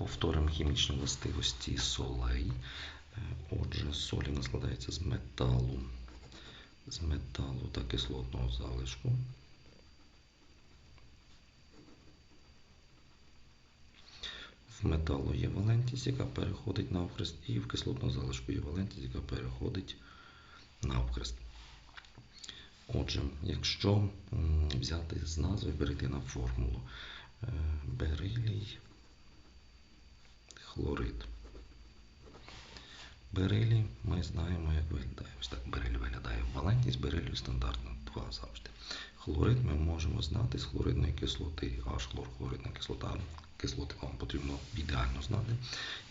Повторимо хімічні властивості солей. Е, Отже, соль у нас складається з металу, з металу та кислотного залишку. В металу є валентність, яка переходить навхрест, і в кислотного залишку є валентність, яка переходить на навхрест. Отже, якщо взяти з назви, перейти на формулу е, берилій, хлорид. Берилій ми знаємо, як виглядає. Ось так бериль виглядає. Валентність берилію стандартна 2 завжди. Хлорид ми можемо знати з хлоридної кислоти, аж хлорхлоридна кислота. Кислоти вам потрібно ідеально знати.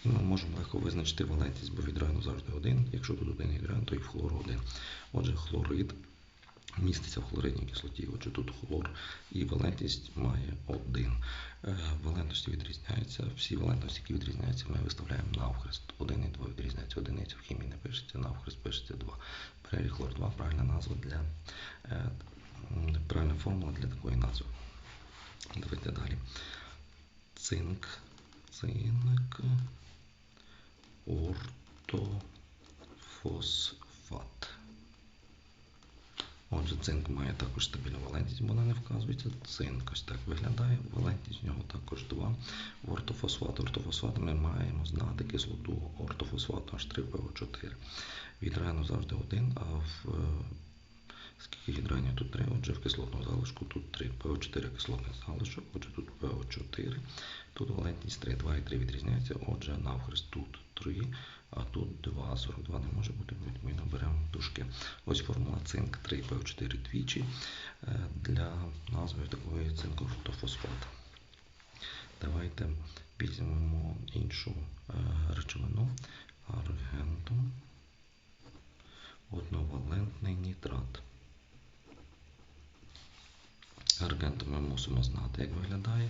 І ми можемо легко визначити валентність, бо відрайно завжди один. Якщо тут один гідран, то і в хлору один. Отже, хлорид міститься в хлоридній кислоті. Отже, тут хлор і валентність має один. Е, Валентності відрізняються. Всі валентності, які відрізняються, ми виставляємо навхрест. Один і два відрізняються. Одиниця в хімії не пишеться, навхрест пишеться два. Перелік хлор 2 правильна назва для е, правильна формула для такої назви. Давайте далі. Цинк, цинк, ортофосфат. Отже, цинк має також стабільну валентність, бо вона не вказується. Цинк ось так виглядає. Валентність в нього також 2. В ортофосфат. Ортофосфат ми маємо знати кислоту ортофосфату H3PO4. Відрану завжди 1, а в е, скільки гідранів тут 3, отже в кислотному залишку тут 3. ПО4 кислотний залишок, отже тут ПО4. Тут валентність 3, 2 і 3 відрізняються, отже навхрест тут 3, а тут 2. 42 не може бути, відповідно беремо дужки. Ось формула цинк 3 ПО4 двічі е, для назви такої цинкортофосфата. Давайте візьмемо іншу е, речовину аргентум. Одновалентний нітрат. Аргенту ми мусимо знати, як виглядає.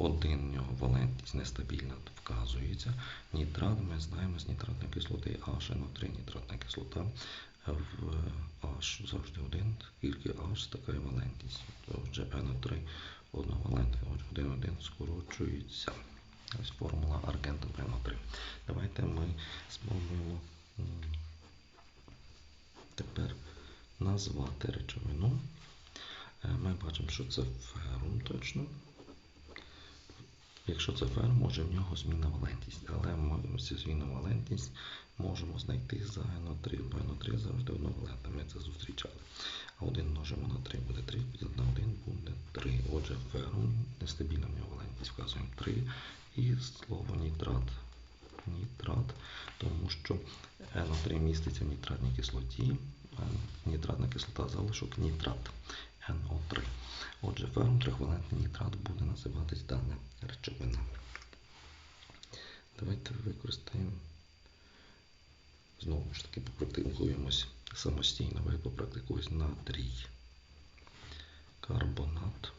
Один в нього валентність нестабільна вказується. Нітрат ми знаємо з нітратної кислоти HNO3 нітратна кислота. В H завжди один, тільки H така і валентність. Отже, NO3 одновалентний, отже, один один скорочується. Ось формула аргенту прямо 3. Давайте ми спробуємо тепер назвати речовину. Е, Ми бачимо, що це ферум точно. Якщо це ферм, може в нього змінна валентність, але ми цю змінну валентність можемо знайти за NO3, бо NO3 завжди одновалентна, ми це зустрічали. А 1 множимо на 3 буде 3, поділити на 1 буде 3. Отже, ферум, нестабільна в нього валентність, вказуємо 3. І слово нітрат. Нітрат, тому що NO3 міститься в нітратній кислоті, а нітратна кислота залишок нітрат. NO3. Отже, ферм трихвалентний нітрат буде називатись дана речовина. Давайте використаємо. Знову ж таки попрактикуємось самостійно. Ви попрактикуєтесь натрій. Карбонат.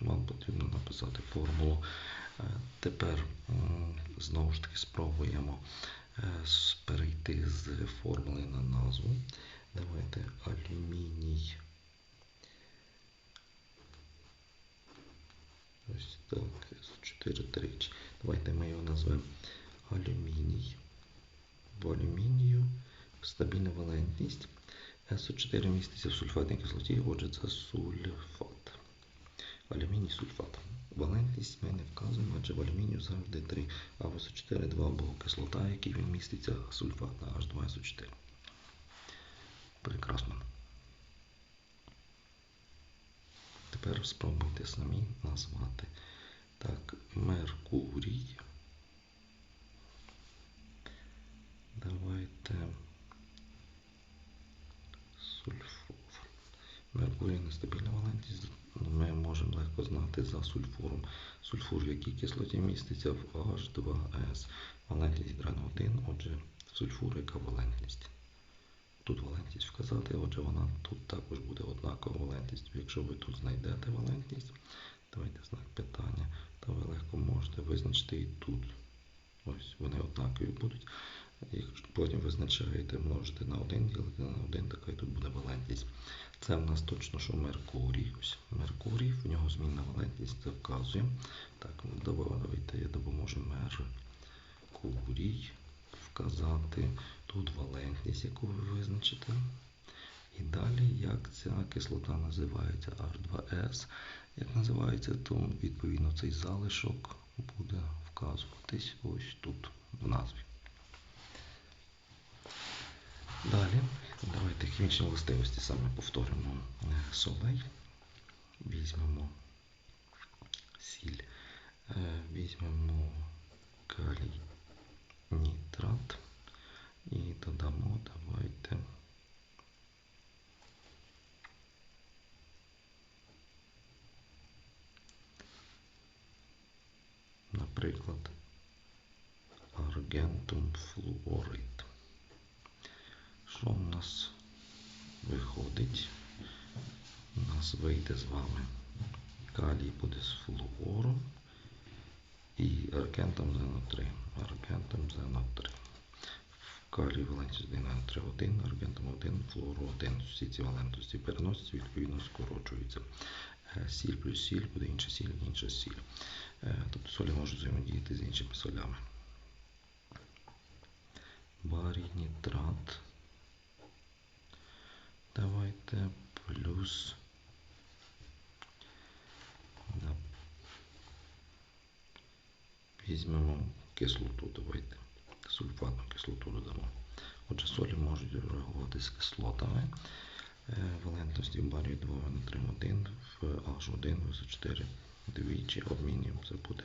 Вам потрібно написати формулу. Е, Тепер знову ж таки спробуємо е, перейти з формули на назву. Давайте алюміній. Ось так, С4 тричі. Давайте ми його назвемо алюміній. В алюмінію стабільна валентність. СО4 міститься в сульфатній кислоті, отже, це сульфат. Алюміній сульфат. Валентність ми не вказуємо, адже в алюмінію завжди 3, а в СО4 2 або кислота, який він міститься, сульфат на H2SO4. Прекрасно. Тепер спробуйте самі назвати. Так, Меркурій. Давайте сульфур. Меркурій нестабільна валентність. Ми можемо легко знати за сульфуром. Сульфур, в якій кислоті міститься в H2S. Валентність гідрану 1, отже, сульфур, яка валентність. Тут валентність вказати, отже, вона тут також буде однакова валентність. Якщо ви тут знайдете валентність, давайте знак питання, то ви легко можете визначити і тут. Ось вони однакові будуть. Якщо потім визначаєте, множите на 1, ділите на 1, така і тут буде валентність. Це в нас точно, що Меркурій. Ось Меркурій, в нього змінна валентність, це вказує. Так, давайте я допоможу Меркурій вказати тут валентність, яку ви визначите. І далі, як ця кислота називається H2S, як називається, то відповідно цей залишок буде вказуватись ось тут в назві. Далі, давайте хімічні властивості саме повторимо солей. Візьмемо сіль, Е, візьмемо калій нітрат і додамо, давайте. Наприклад, аргентум флуорид. Що в нас виходить? У нас вийде з вами калій буде з флуором і аргентом ЗНО3. Аргентом ЗНО3. В калій валенцію 1 НО3 1, аргентом 1, флуору 1. Всі ці валентності переносяться, відповідно скорочуються. Е, Сіль плюс сіль буде інша сіль, інша сіль. Е, Тобто солі можуть взаємодіяти з іншими солями. Барій нітрат. Давайте плюс. Візьмемо кислоту, давайте. Сульфатну кислоту додамо. Отже, солі можуть реагувати з кислотами. Е, Валентності барію 2 на 3 1 в H1 в 4 двічі обмінюємо. Це буде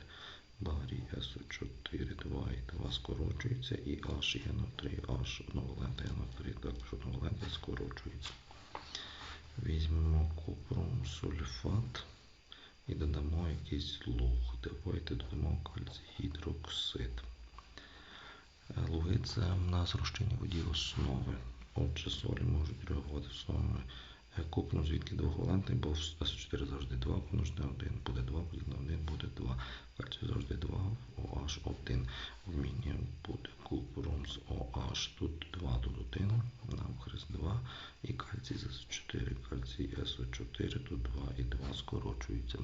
барій СО4, 2 і 2 скорочується, і H є на 3, H одновалентний на 3, також одновалентний скорочується. Візьмемо купрум сульфат і додамо якийсь луг. Давайте додамо кальцій гідроксид. Е, Луги це в нас розчинні воді основи. Отже, солі можуть реагувати основами купну, звідки двоговалентний, бо в С4 завжди 2, помножити на 1 буде 2, буде на 1 буде 2. Кальцій завжди 2, OH1 вміння буде купрум з OH. Тут 2, тут 1, навхрест 2, і кальцій з С4, кальцій СО4, тут 2 і 2 скорочуються.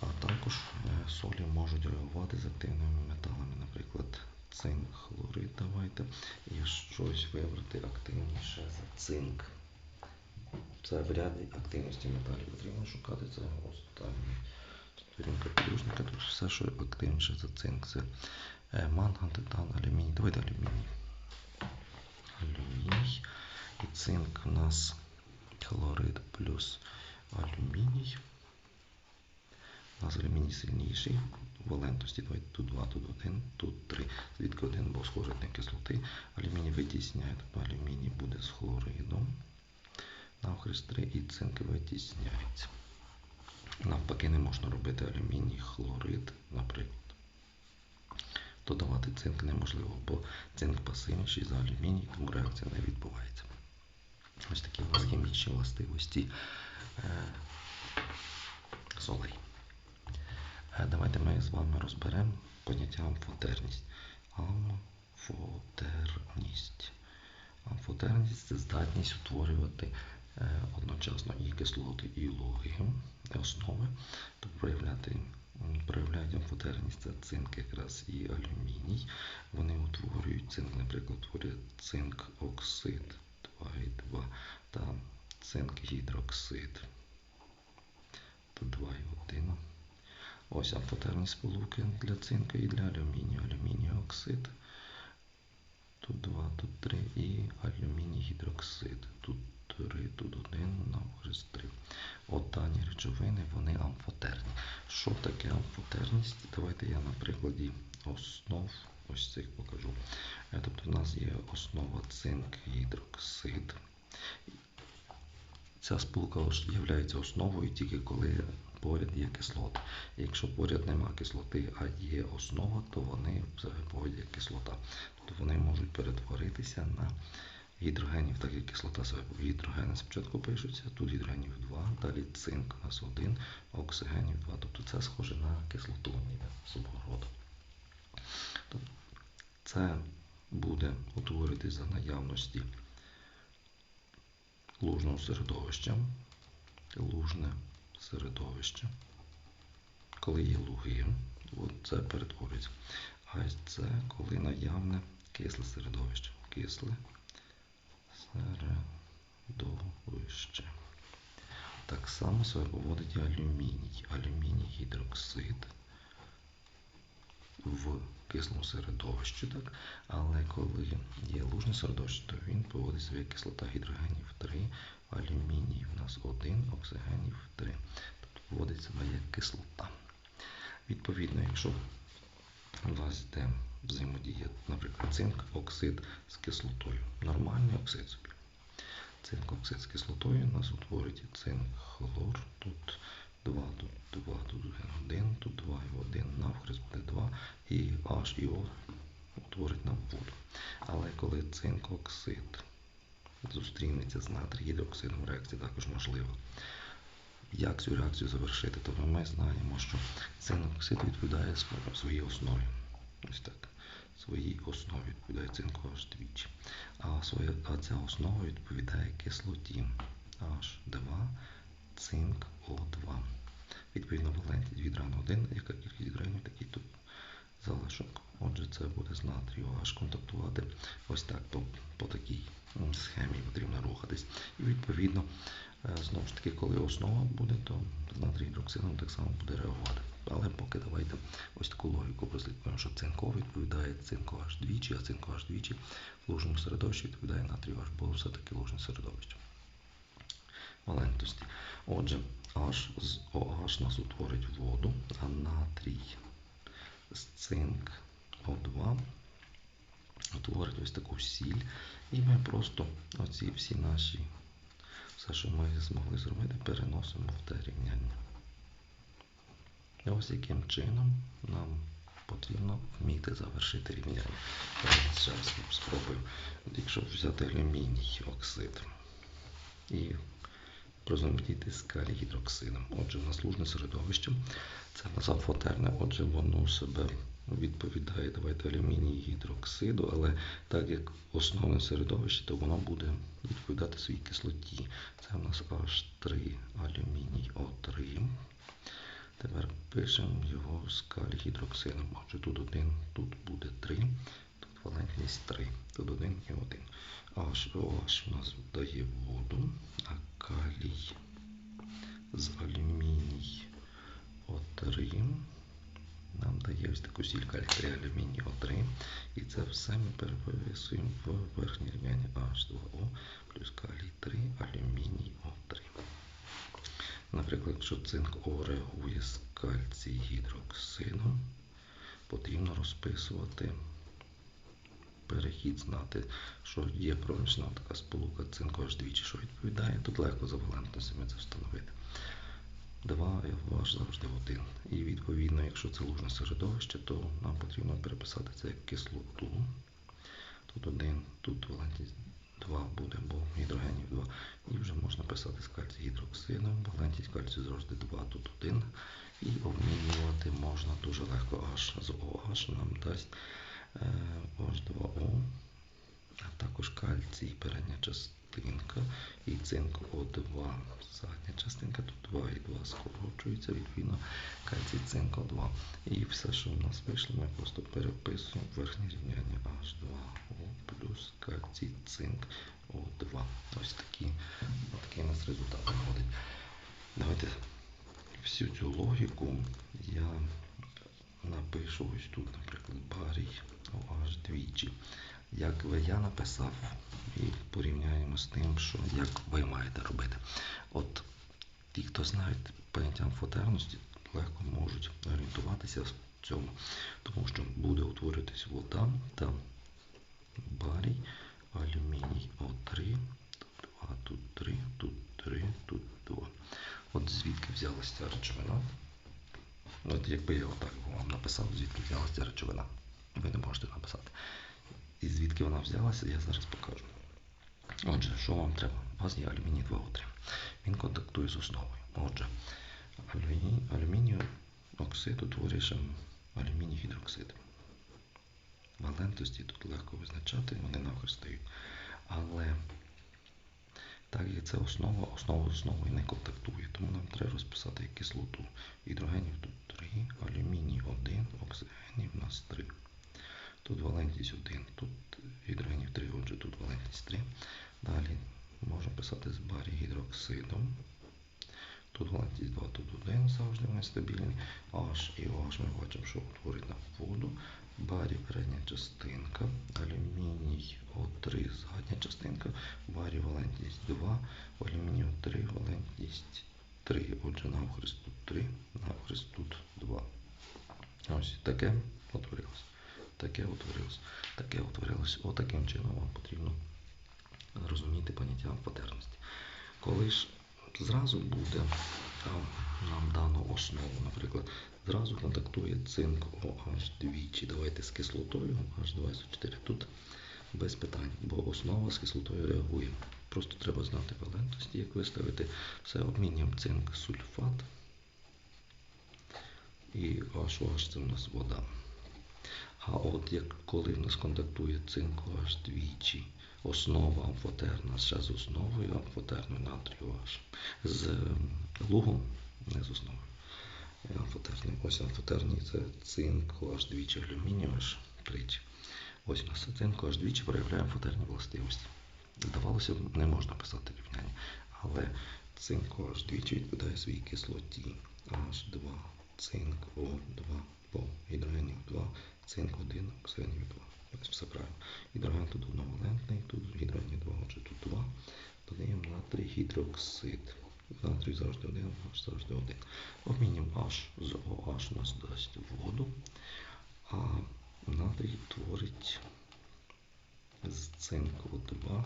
А також е, солі можуть реагувати з активними металами, наприклад, цинк, хлорид. Давайте і щось вибрати активніше за цинк. Це в ряді активності металів потрібно шукати. Це остання сторінка підручника. Тут все, що активніше за цинк. Це е, манган, титан, алюміній. Давайте алюміній. Алюміній. І цинк у нас хлорид плюс алюміній. У нас алюміній сильніший. Валентності давайте тут 2, тут 1, тут 3. Звідки 1, бо схожий на кислоти. Алюміній витісняє, тобто алюміній буде з хлоридом. Навхрест 3 і цинк витісняється. Навпаки, не можна робити алюміній, хлорид, наприклад. Додавати цинк неможливо, бо цинк пасивніший за алюміній, тому реакція не відбувається. Ось такі у нас хімічні властивості е, солей. Е, Давайте ми з вами розберемо поняття амфотерність. Амфотерність. Амфотерність це здатність утворювати е, одночасно і кислоти, і луги основи, тобто проявляти, проявляють амфотерність це цинк якраз і алюміній. Вони утворюють цинк, наприклад, утворює цинк оксид 2,2 та цинк гідроксид. Тут 2,1. Ось амфотерні сполуки для цинку і для алюмінію. Алюміній оксид. Тут 2, тут 3 і алюміній гідроксид. Тут 3, тут 1, навхрест 3. От дані речовини, вони амфотерні. Що таке амфотерність? Давайте я на прикладі основ ось цих покажу. Е, Тобто в нас є основа цинк гідроксид. Ця сполука є основою тільки коли поряд є кислота. Якщо поряд нема кислоти, а є основа, то вони поводять як кислота. Тобто вони можуть перетворитися на гідрогенів, так як кислота себе гідрогени спочатку пишуться, тут гідрогенів 2, далі цинк у нас 1, оксигенів 2. Тобто це схоже на кислоту ніби роду. Тобто це буде утворитись за наявності лужного середовища. Лужне середовище. Коли є луги, це перетворюється. А це коли наявне кисле середовище. Кисле середовище. Так само себе поводить алюміній. Алюміній гідроксид в кислому середовищі, так? але коли є лужне середовище, то він поводить себе кислота гідрогенів 3, алюміній в нас 1, оксигенів 3. Тобто поводить себе як кислота. Відповідно, якщо у вас йде взаємодія, наприклад, цинк, оксид з кислотою. Нормальний оксид собі. Цинк оксид з кислотою нас утворить цинк хлор. Тут 2, тут 2, тут 1, тут 2 і 1, навхрест буде 2, і H і O утворить нам воду. Але коли цинк оксид зустрінеться з натрій гідроксидом, реакція також можлива. Як цю реакцію завершити, то ми знаємо, що цинк оксид відповідає своїй основі. Ось так. Своїй основі відповідає цинку аж двічі. А, своя, а ця основа відповідає кислоті H2, цинк О2. Відповідно, валентність від рану 1, яка кількість гранів, такий тут залишок. Отже, це буде з натрію H контактувати. Ось так по, по такій схемі потрібно рухатись. І відповідно, е, знову ж таки, коли основа буде, то з натрій гідроксидом так само буде реагувати. Але поки давайте ось таку логіку прослідкуємо, що цинков відповідає цинку аж двічі, а цинку аж двічі в лужному середовищі відповідає натрію аж, бо все-таки лужне середовище. Валентності. Отже, H з OH нас утворить воду, а натрій з цинк О2 утворить ось таку сіль. І ми просто оці всі наші, все, що ми змогли зробити, переносимо в те рівняння. І ось яким чином нам потрібно вміти завершити рівняння. Зараз спробую. Якщо взяти алюміній оксид і розуміти з калій-гідроксидом. Отже, в нас лужне середовище, це в нас амфотерне, отже, воно себе відповідає давайте алюміній гідроксиду, але так як основне середовище, то воно буде відповідати своїй кислоті. Це в нас H3 алюміній О3. Тепер пишемо його з калій-гідроксидом. Отже, тут один, тут буде 3, тут валентність 3, тут 1 і 1. HOH у нас дає воду, а калій з алюміній О3 нам дає ось таку сіль калій 3 алюміній О3. І це все ми переписуємо в верхнє рівняння H2O плюс калій 3 алюміній О3. Наприклад, якщо цинк О реагує з кальцій гідроксидом, потрібно розписувати перехід, знати, що є проміжна така сполука цинку аж двічі, що відповідає. Тут легко за валентностями це встановити. 2 ваш завжди один. І відповідно, якщо це лужне середовище, то нам потрібно переписати це як кислоту. Тут один, тут валентність 2 буде, бо гідрогенів 2. І вже можна писати з кальцій гідроксидом. Валентність кальцію завжди 2, тут 1. І обмінювати можна дуже легко H з OH нам дасть H2O, а також кальцій передня частинка і цинк О2 задня частинка, тут 2 і 2 скорочується, відповідно кальцій цинк О2. І все, що в нас вийшло, ми просто переписуємо верхнє рівняння H2O плюс кальцій цинк О2. Ось такі, такий у нас результат виходить. Давайте всю цю логіку я напишу ось тут, наприклад, барій аж двічі. Як ви я написав, і порівняємо з тим, що як ви маєте робити. От ті, хто знають поняття амфотерності, легко можуть орієнтуватися в цьому, тому що буде утворюватись вода та барій, алюміній О3, тут 2, тут 3, тут 3, тут 2. От звідки взялася речовина? От якби я отак вам написав, звідки взялася речовина. Ви не можете написати. І звідки вона взялася, я зараз покажу. Отже, що вам треба? У вас є алюміній 2 о 3 Він контактує з основою. Отже, алюміній, алюмінію оксид утворює алюміній гідроксид. валентності тут легко визначати, вони навхрест стають. Але так як це основа, основа з основою не контактує, тому нам треба розписати кислоту. Гідрогенів тут 3, алюміній 1, оксигенів у нас 3. Тут валентність 1, тут гідрогенів 3, отже тут валентність 3. Далі можемо писати з барі гідроксидом. Тут валентність 2, тут 1, завжди вони стабільні. H і OH ми бачимо, що утворить на воду. Барі передня частинка, алюміній О3 задня частинка, барі валентність 2, алюміній О3, валентність 3. Отже, навхрест тут 3, навхрест тут 2. Ось таке утворилось. Таке утворилось. Таке утворилось. Отаким чином вам потрібно розуміти поняття амфотерності. Коли ж зразу буде нам дано основу, наприклад, зразу контактує цинк OH двічі. Давайте з кислотою H24. Тут без питань, бо основа з кислотою реагує. Просто треба знати валентності, як виставити. Все обмінюємо цинк сульфат. І HOH це у нас вода. А от як коли в нас контактує цинк OH двічі, основа амфотерна ще з основою амфотерною натрію OH, з лугом, не з основою. Амфотерний. Ось амфотерний це цинк OH двічі, алюміній OH тричі. Ось у нас цинк OH двічі проявляє амфотерні властивості. Здавалося б, не можна писати рівняння, але цинк OH двічі відповідає своїй кислоті H2, цинк О2, по гідрогенів 2, цинк 1, оксигенів 2. Ось все правильно. Гідроген тут одновалентний, тут гідрогенів 2, отже тут 2. Додаємо натрій гідроксид. Натрій завжди 1, H завжди 1. Обмінюємо H з OH нас дасть воду, а натрій творить з цинку 2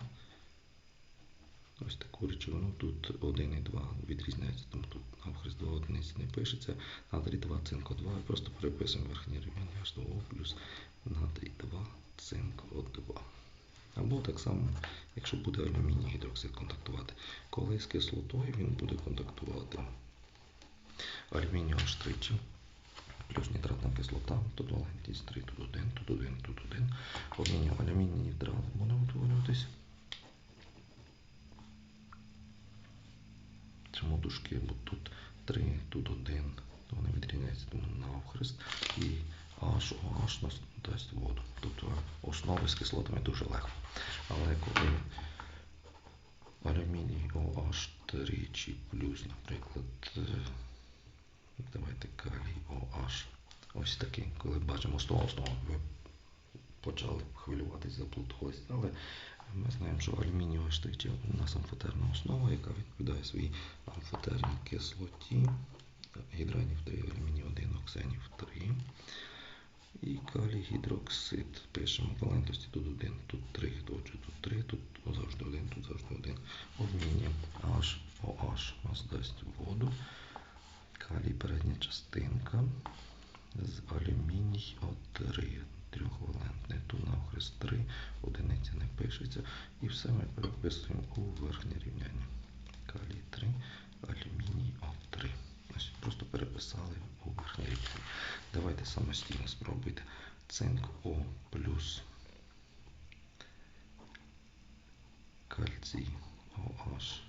ось таку речовину. Тут 1 і 2 відрізняються, тому тут навхрест 2 одиниці не пишеться. Натрій 2, цинко 2. І просто переписуємо верхній рівень H2O плюс натрій 2, цинк 2. Або так само, якщо буде алюміній гідроксид контактувати. Коли з кислотою він буде контактувати алюміній аж тричі, плюс нітратна кислота, тут валентність 3, тут 1, тут 1, тут 1. Обмінюємо алюміній нітрат буде утворюватись. Чому дужки? Бо тут 3, тут 1, то вони відрізняються тому навхрест. І HOH нас дасть воду. Тобто основи з кислотами дуже легко. Але коли алюміній OH тричі плюс, наприклад, е, давайте калій OH. Ось такий, коли бачимо основу, основу, ви почали хвилюватися, заплутувалися, але ми знаємо, що алюміній OH тричі у нас амфотерна основа, яка відповідає своїй амфотерній кислоті. Гідрогенів 3, алюміній 1, оксенів 3. І калій гідроксид. Пишемо валентності тут 1, тут 3, отже тут 3, тут завжди 1, тут завжди 1. Обмінюємо H, OH нас дасть воду. Калій передня частинка з алюміній О3, трьохвалентний. Тут навхрест 3, одиниця не пишеться. І все ми переписуємо у верхнє рівняння. Калій 3, алюміній О3. Ось просто переписали у верхнє рівняння. Давайте самостійно спробуйте. Цинк О плюс кальцій OH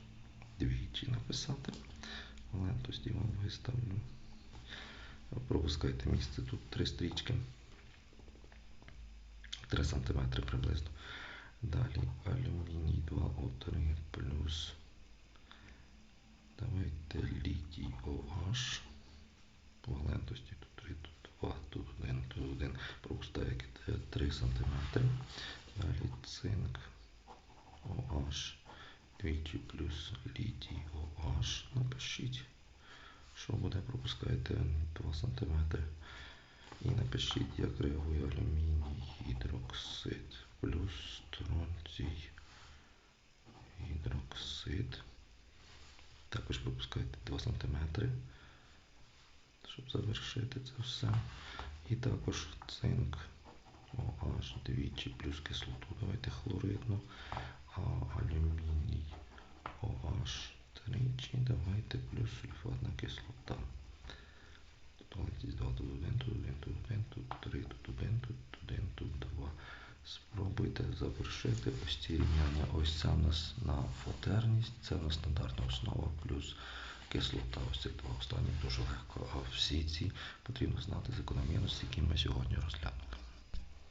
двічі написати. Валентності вам виставлю. Пропускайте місце, тут три стрічки. 3 см приблизно. Далі алюміній 2О3 плюс. Давайте літій OH. Валентності тут 3, тут 2, тут 1, тут 1. Пропускайте 3 см. Далі цинк OH. Двічі плюс літій OH. Напишіть, що буде, пропускайте 2 см. І напишіть, як реагує алюміній гідроксид плюс стронцій гідроксид. Також пропускайте 2 см, щоб завершити це все. І також цинк OH двічі плюс кислоту. Давайте хлоридну, а алюміній OH тричі. Давайте плюс сульфатна кислота. Тут валентність 2, тут 1, тут 1, тут 1, тут 3, тут 1, тут 1, тут 2. Спробуйте завершити ось ці рівняння. Ось це в нас на фотерність, це в нас стандартна основа плюс кислота. Ось цих два останніх дуже легко. А всі ці потрібно знати закономірності, які ми сьогодні розглянули.